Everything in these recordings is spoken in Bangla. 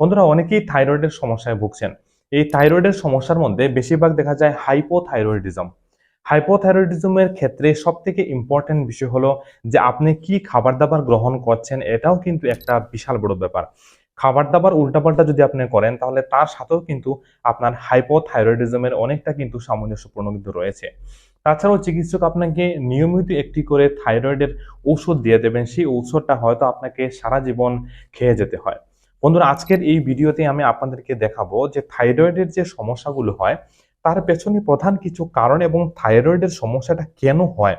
বন্ধুরা, অনেকেই থাইরয়েডের সমস্যায় ভুগছেন। এই থাইরয়েডের সমস্যার মধ্যে বেশিরভাগ দেখা যায় হাইপোথাইরয়েডিজম। হাইপোথাইরয়েডিজমের ক্ষেত্রে সব থেকে ইম্পর্টেন্ট বিষয় হলো যে আপনি কি খাবার দাবার গ্রহণ করছেন, এটাও কিন্তু একটা বিশাল বড় ব্যাপার। খাবার দাবার উল্টাপাল্টা যদি আপনি করেন, তাহলে তার সাথেও কিন্তু আপনার হাইপোথাইরয়েডিজমের অনেকটা কিন্তু সামঞ্জস্যপূর্ণ কিন্তু রয়েছে। তাছাড়াও চিকিৎসক আপনাকে নিয়মিত একটি করে থাইরয়েডের ওষুধ দিয়ে দেবেন, সেই ঔষধটা হয়তো আপনাকে সারা জীবন খেয়ে যেতে হয়। বন্ধুরা, আজকের এই ভিডিওতে আমি আপনাদেরকে দেখাবো যে থাইরয়েডের যে সমস্যাগুলো হয়, তার পেছনে প্রধান কিছু কারণ এবং থাইরয়েডের সমস্যাটা কেন হয়?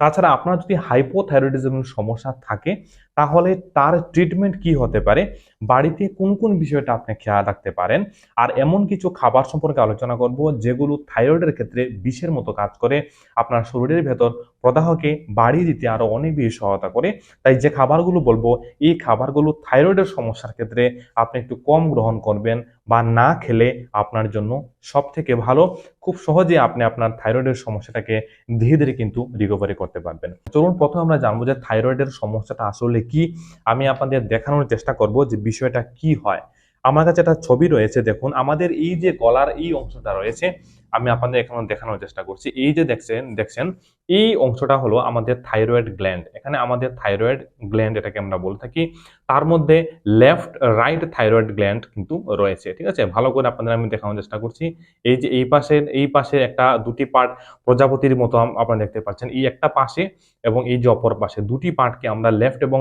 তাছাড়া আপনার যদি হাইপোথাইরয়েডিজমের সমস্যা থাকে তাহলে তার ট্রিটমেন্ট কি হতে পারে? বাড়িতে কোন কোন বিষয়টা আপনি খেয়াল রাখতে পারেন? আর এমন কিছু খাবার সম্পর্কে আলোচনা করব যেগুলো থাইরয়েডের ক্ষেত্রে বিষের মতো কাজ করে, আপনার শরীরের ভেতর প্রদাহকে বাড়িয়ে দিতে আরও অনেক বেশি সহায়তা করে। তাই যে খাবারগুলো বলব, এই খাবারগুলো থাইরয়েডের সমস্যার ক্ষেত্রে আপনি একটু কম গ্রহণ করবেন বা না খেলে আপনার জন্য সব থেকে ভালো। খুব সহজে আপনি আপনার থাইরয়েডের সমস্যাটাকে ধীরে ধীরে কিন্তু রিকভারি করতে পারবেন। চলুন প্রথমে আমরা জানব যে থাইরয়েডের সমস্যাটা আসলে কি আমি আপনাদের দেখানোর চেষ্টা করব যে বিষয়টা কি হয়। আমার কাছে একটা ছবি রয়েছে, দেখুন। আমাদের এই যে গলার এই অংশটা রয়েছে আমি আপনাদের এখানে দেখানোর চেষ্টা করছি। এই যে দেখছেন দেখছেন, এই অংশটা হলো আমাদের থাইরয়েড গ্ল্যান্ড এখানে আমাদের থাইরয়েড গ্ল্যান্ড এটাকে আমরা বলে থাকি। তার মধ্যে লেফট রাইট থাইরয়েড গ্ল্যান্ড কিন্তু রয়েছে, ঠিক আছে? ভালো করে আপনাদের আমি দেখানোর চেষ্টা করছি। এই যে এই পাশের, এই পাশে একটা দুটি পার্ট প্রজাপতির মতো আপনারা দেখতে পাচ্ছেন। এই একটা পাশে এবং এই যে অপর পাশে দুটি পার্টকে আমরা লেফট এবং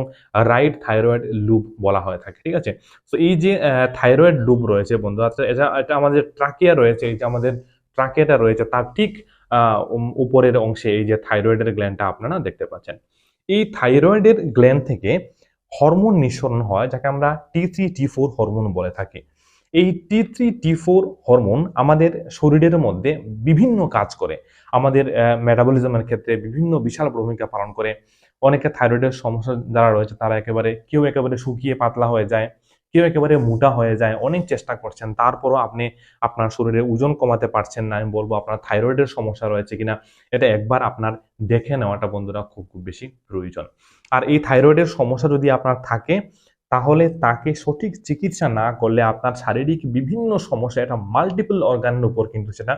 রাইট থাইরয়েড লুপ বলা হয়ে থাকে, ঠিক আছে? তো এই যে থাইরয়েড লুপ রয়েছে বন্ধু আচ্ছা এটা এটা আমাদের ট্রাকিয়া রয়েছে, এই যে আমাদের ট্রাকিয়াটা রয়েছে, তার ঠিক উপরের অংশে এই যে থাইরয়েডের গ্ল্যান্ডটা আপনারা দেখতে পাচ্ছেন। এই থাইরয়েডের গ্ল্যান্ড থেকে হরমোন নিঃসরণ হয়, যাকে আমরা T three T four hormone বলে থাকি। এই T three T four hormone আমাদের শরীরের মধ্যে বিভিন্ন কাজ করে। আমাদের মেটাবলিজমের ক্ষেত্রে বিভিন্ন বিশাল ভূমিকা পালন করে। অনেকে থাইরয়েডের সমস্যা যারা রয়েছে, তারা একেবারে, কেউ একেবারে শুকিয়ে পাতলা হয়ে যায়। কেউ একেবারে মোটা হয়ে যায়, অনেক চেষ্টা করছেন, তারপরও আপনি আপনার শরীরে ওজন কমাতে পারছেন না, আমি বলব আপনার থাইরয়েডের সমস্যা রয়েছে কিনা, এটা একবার আপনার দেখে নেওয়াটা বন্ধুরা খুব খুব বেশি প্রয়োজন। আর এই থাইরয়েডের সমস্যা যদি আপনার থাকে, তাহলে তাকে সঠিক চিকিৎসা না করলে আপনার শারীরিক বিভিন্ন সমস্যা, এটা মাল্টিপল অর্গানের উপর কিন্তু সেটা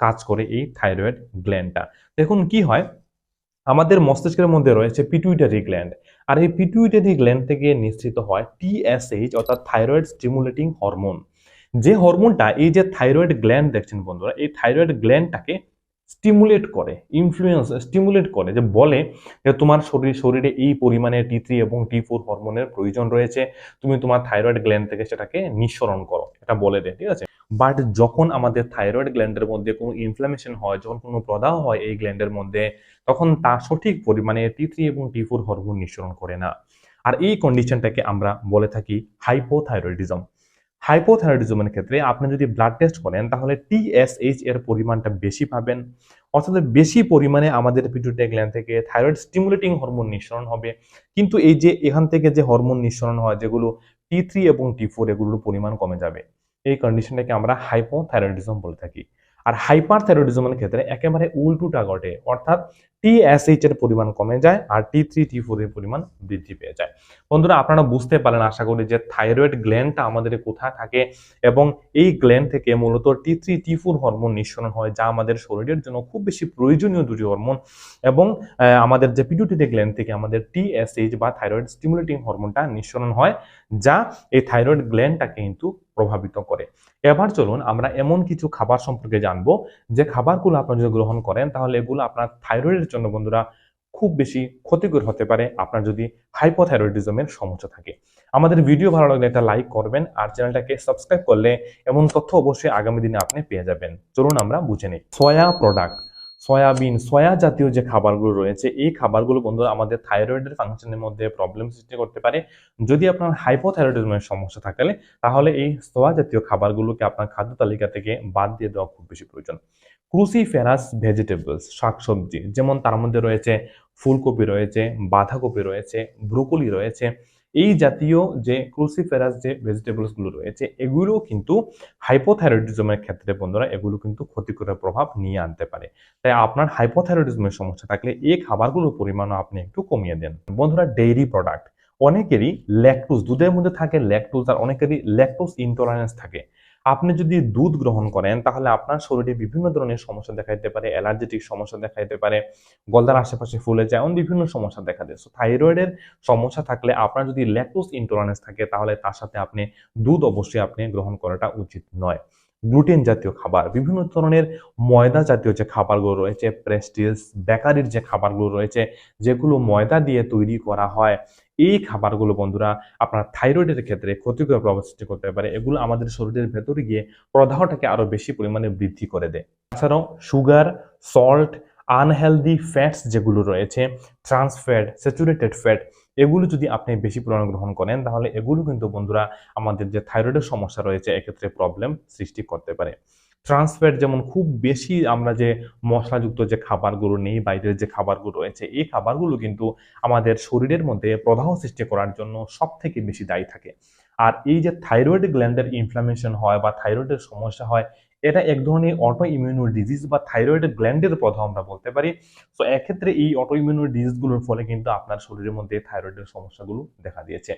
কাজ করে এই থাইরয়েড গ্ল্যান্ডটা দেখুন কি হয় আমাদের মস্তিষ্কের মধ্যে রয়েছে পিটুইটারি গ্ল্যান্ড আর এই পিটুইটারি গ্ল্যান্ড থেকে নিঃসৃত হয় টিএসএইচ অর্থাৎ থাইরয়েড স্টিমুলেটিং হরমোন যে হরমোনটা এই যে থাইরয়েড গ্ল্যান্ড দেখছেন বন্ধুরা, এই থাইরয়েড গ্ল্যান্ডটাকে স্টিমুলেট করে ইনফ্লুয়েন্স স্টিমুলেট করে, যে বলে যে তোমার শরীর, শরীরে এই পরিমাণে টি থ্রি এবং টি ফোর হরমোনের প্রয়োজন রয়েছে, তুমি তোমার থাইরয়েড গ্ল্যান্ড থেকে সেটাকে নিঃসরণ করো, এটা বলে দেয়, ঠিক আছে? বাট যখন আমাদের থাইরয়েড গ্ল্যান্ডের মধ্যে কোনো ইনফ্লামেশন হয়, যখন কোনো প্রদাহ হয় এই গ্ল্যান্ডের মধ্যে, তখন তা সঠিক পরিমাণে টি থ্রি এবং টি ফোর হরমোন নিঃসরণ করে না। আর এই কন্ডিশনটাকে আমরা বলে থাকি হাইপোথাইরয়েডিজম হাইপোথাইরয়েডিজমের ক্ষেত্রে আপনি যদি ব্লাড টেস্ট করেন, তাহলে টিএসএইচ এর পরিমাণটা বেশি পাবেন। অর্থাৎ বেশি পরিমাণে আমাদের পিটুইটারি গ্ল্যান্ড থেকে থাইরয়েড স্টিমুলেটিং হরমোন নিঃসরণ হবে। কিন্তু এই যে এখান থেকে যে হরমোন নিঃসরণ হয়, যেগুলো টি থ্রি এবং টি ফোর এগুলোর পরিমাণ কমে যাবে। এই কন্ডিশনটাকে আমরা হাইপোথাইরয়েডিজম বলে থাকি। আর হাইপার থাইরয়েডিজমের ক্ষেত্রে একেবারে উল্টোটা ঘটে। অর্থাৎ টিএসএইচ এর পরিমাণ কমে যায় আর টি থ্রি টি ফোর এর পরিমাণ বৃদ্ধি পেয়ে যায়। বন্ধুরা, আপনারা বুঝতে পারেন আশা করি যে থাইরয়েড গ্ল্যান্ডটা আমাদের কোথায় থাকে এবং এই গ্ল্যান্ড থেকে মূলত T three T four hormone নিঃসরণ হয়, যা আমাদের শরীরের জন্য খুব বেশি প্রয়োজনীয় দুটি হরমোন এবং আমাদের যে পিটুইটারি গ্ল্যান্ড থেকে আমাদের টিএসএইচ বা থাইরয়েড স্টিমুলেটিং হরমোনটা নিঃসরণ হয়, যা এই থাইরয়েড গ্ল্যান্ডটাকে কিন্তু প্রভাবিত করে। এবার চলুন, আমরা এমন কিছু খাবার সম্পর্কে জানব। যে খাবারগুলো আপনারা যদি গ্রহণ করেন, তাহলে এগুলো আপনার থাইরয়েডের জন্য বন্ধুরা খুব বেশি ক্ষতিকর হতে পারে আপনার যদি হাইপোথাইরয়েডিজমের সমস্যা থাকে। আমাদের ভিডিও ভালো লাগলে একটা লাইক করবেন আর চ্যানেলটাকে সাবস্ক্রাইব করলে এমন তথ্য অবশ্যই আগামী দিনে আপনি পেয়ে যাবেন। চলুন আমরা বুঝে নিই। সয়া প্রোডাক্ট সয়াবিন সয়া জাতীয় যে খাবারগুলো রয়েছে, এই খাবারগুলো বন্ধুরা আমাদের থাইরয়েডের ফাংশনের মধ্যে প্রবলেম সৃষ্টি করতে পারে। যদি আপনার হাইপোথাইরয়েডিজমের সমস্যা থাকলে তাহলে এই সোয়া জাতীয় খাবারগুলোকে আপনার খাদ্য তালিকা থেকে বাদ দিয়ে দেওয়া খুব বেশি প্রয়োজন। ক্রুসিফেরাস ভেজিটেবলস শাকসবজি, যেমন তার মধ্যে রয়েছে ফুলকপি রয়েছে, বাঁধাকপি রয়েছে, ব্রোকলি রয়েছে এই জাতীয় যে ক্রুসিফেরাস যে ভেজিটেবলসগুলো রয়েছে, এগুলো কিন্তু হাইপোথাইরয়েডিজমের ক্ষেত্রে বন্ধুরা, এগুলো কিন্তু ক্ষতিকর প্রভাব নিয়ে আনতে পারে। তাই আপনার হাইপোথাইরয়েডিজমের সমস্যা থাকলে এই খাবারগুলোর পরিমাণও আপনি একটু কমিয়ে দেন। বন্ধুরা ডেইরি প্রোডাক্ট অনেকেরই ল্যাকটোজ দুধের মধ্যে থাকে ল্যাকটোজ আর অনেকেরই ল্যাকটোজ ইনটলারেন্স থাকে। আপনি যদি দুধ গ্রহণ করেন, তাহলে আপনার শরীরে বিভিন্ন ধরনের সমস্যা দেখা দিতে পারে, অ্যালার্জেটিক সমস্যা দেখা দিতে পারে, গলদার আশেপাশে ফুলে যায়, এমন বিভিন্ন সমস্যা দেখা দেয়। সো থাইরয়েডের সমস্যা থাকলে আপনার যদি ল্যাকটোজ ইন্টলারেন্স থাকে, তাহলে তার সাথে আপনি দুধ অবশ্যই আপনি গ্রহণ করাটা উচিত নয়। গ্লুটেন জাতীয় খাবার, বিভিন্ন ধরনের ময়দা জাতীয় যে খাবারগুলো রয়েছে প্রেস্টিস বেকারির যে খাবারগুলো রয়েছে, যেগুলো ময়দা দিয়ে তৈরি করা হয়, এই খাবারগুলো বন্ধুরা আপনার থাইরয়েডের ক্ষেত্রে ক্ষতিকর প্রভাব সৃষ্টি করতে পারে। এগুলো আমাদের শরীরের ভেতরে গিয়ে প্রদাহটাকে আরও বেশি পরিমাণে বৃদ্ধি করে দেয়। তাছাড়াও সুগার সল্ট আনহেলদি ফ্যাটস যেগুলো রয়েছে ট্রান্স ফ্যাট স্যাচুরেটেড ফ্যাট এগুলো যদি আপনি বেশি পরিমাণে গ্রহণ করেন, তাহলে এগুলো কিন্তু বন্ধুরা আমাদের যে থাইরয়েডের সমস্যা রয়েছে, এক্ষেত্রে প্রবলেম সৃষ্টি করতে পারে। ট্রান্সফ্যাট যেমন খুব বেশি আমরা যে মশলাযুক্ত যে খাবারগুলো নেই, বাইরের যে খাবারগুলো রয়েছে, এই খাবারগুলো কিন্তু আমাদের শরীরের মধ্যে প্রদাহ সৃষ্টি করার জন্য সব থেকে বেশি দায়ী থাকে। আর এই যে থাইরয়েড গ্ল্যান্ডের ইনফ্লামেশন হয় বা থাইরয়েডের সমস্যা হয় এটা এক ধরনের অটো ইমিউনো ডিজিজ বা থাইরয়েড গ্ল্যান্ডের প্রধান আমরা বলতে পারি। তো এক্ষেত্রে এই অটো ইমিউনো ডিজিজগুলোর ফলে কিন্তু আপনার শরীরের মধ্যে থাইরয়েডের সমস্যাগুলো দেখা দিয়েছে।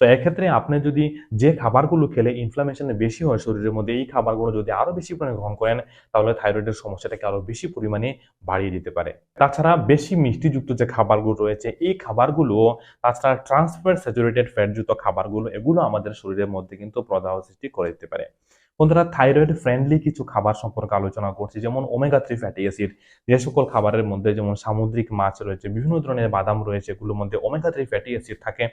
তো এক্ষেত্রে আপনি যদি যে খাবারগুলো খেলে ইনফ্লামেশন বেশি হয় শরীরের মধ্যে, এই খাবারগুলো যদি আরও বেশি পরিমাণে গ্রহণ করেন, তাহলে থাইরয়েডের সমস্যাটাকে আরও বেশি পরিমাণে বাড়িয়ে দিতে পারে। তাছাড়া বেশি মিষ্টিযুক্ত যে খাবারগুলো রয়েছে, এই খাবারগুলো, তাছাড়া ট্রান্সফার স্যাচুরেটেড ফ্যাটযুক্ত খাবারগুলো, এগুলো আমাদের শরীরের মধ্যে কিন্তু প্রদাহ সৃষ্টি করে দিতে পারে। বন্ধুরা থাইরয়েড ফ্রেন্ডলি কিছু খাবার সম্পর্কে আলোচনা করছি, যেমন ওমেগা থ্রি ফ্যাটি অ্যাসিড যে সকল খাবারের মধ্যে যেমন সামুদ্রিক মাছ রয়েছে, বিভিন্ন ধরনের বাদাম রয়েছে, এগুলোর মধ্যে ওমেগা থ্রি ফ্যাটি অ্যাসিড থাকে।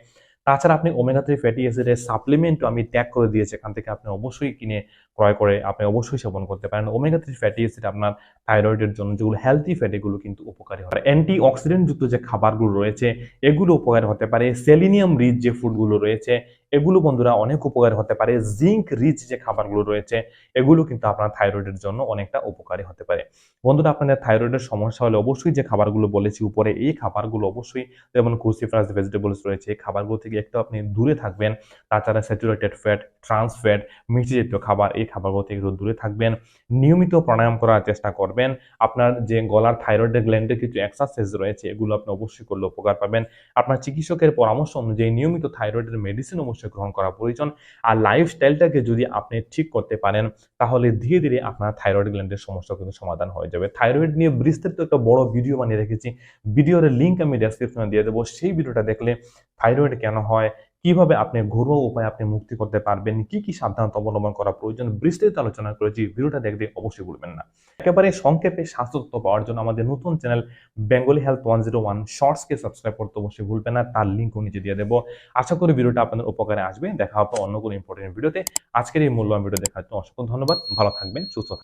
তাছাড়া আপনি ওমেগা থ্রি ফ্যাটি অ্যাসিডের সাপ্লিমেন্টও আমি ট্যাগ করে দিয়েছি, এখান থেকে আপনি অবশ্যই কিনে ক্রয় করে আপনি অবশ্যই সেবন করতে পারেন। ওমেগা থ্রি ফ্যাটি অ্যাসিড আপনার থাইরয়েডের জন্য যেগুলো হেলদি ফ্যাট এগুলো কিন্তু উপকারী হয়। অ্যান্টি অক্সিডেন্ট যুক্ত যে খাবারগুলো রয়েছে, এগুলো উপকারী হতে পারে। সেলিনিয়াম রিচ যে ফুডগুলো রয়েছে, এগুলো বন্ধুরা অনেক উপকারী হতে পারে। জিঙ্ক রিচ যে খাবারগুলো রয়েছে, এগুলো কিন্তু আপনার থাইরয়েডের জন্য অনেকটা উপকারী হতে পারে। বন্ধুরা, আপনাদের থাইরয়েডের সমস্যা হলে অবশ্যই যে খাবারগুলো বলেছি, উপরে এই খাবারগুলো অবশ্যই যেমন ক্রুসিফারাস ভেজিটেবলস রয়েছে, এই খাবারগুলো থেকে একটু আপনি দূরে থাকবেন, তাছাড়া স্যাচুরেটেড ফ্যাট ট্রান্স ফ্যাট মিষ্টি জাতীয় খাবার, এই খাবারগুলো থেকে একটু দূরে থাকবেন। নিয়মিত প্রাণায়াম করার চেষ্টা করবেন। আপনার যে গলার থাইরয়েডের গ্ল্যান্ডের কিছু এক্সারসাইজ রয়েছে, এগুলো আপনি অবশ্যই করলে উপকার পাবেন। আপনার চিকিৎসকের পরামর্শ অনুযায়ী নিয়মিত থাইরয়েডের মেডিসিন অবশ্যই গ্রহণ করা প্রয়োজন। আর লাইফস্টাইলটাকে যদি আপনি ঠিক করতে পারেন, তাহলে ধীরে ধীরে আপনার থাইরয়েড গ্ল্যান্ডের সমস্যা কিন্তু সমাধান হয়ে যাবে। থাইরয়েড নিয়ে বিস্তারিত একটা বড় ভিডিও বানিয়ে রেখেছি। ভিডিওর লিঙ্ক আমি ডেসক্রিপশনে দিয়ে দেবো। সেই ভিডিওটা দেখলে থাইরয়েড কেন হয়, কীভাবে আপনি ঘরোয়া উপায়ে আপনি মুক্তি করতে পারবেন, কি কি সাবধানতা অবলম্বন করা প্রয়োজন, বিস্তারিত আলোচনা করেছি, ভিডিওটা দেখতে অবশ্যই ভুলবেন না। একেবারে সংক্ষেপে স্বাস্থ্য পাওয়ার জন্য আমাদের নতুন channel Bengali health one zero one শর্টসকে subscribe করতে অবশ্যই ভুলবেন না, তার লিঙ্কও নিচে দিয়ে দেবো। আশা করি ভিডিওটা আপনাদের উপকারে আসবে, দেখা হবে অন্য কোনো ইম্পর্টেন্ট ভিডিওতে। আজকের এই মূল্যবান ভিডিও দেখার জন্য অসংখ্য ধন্যবাদ, ভালো থাকবেন, সুস্থ থাকবেন।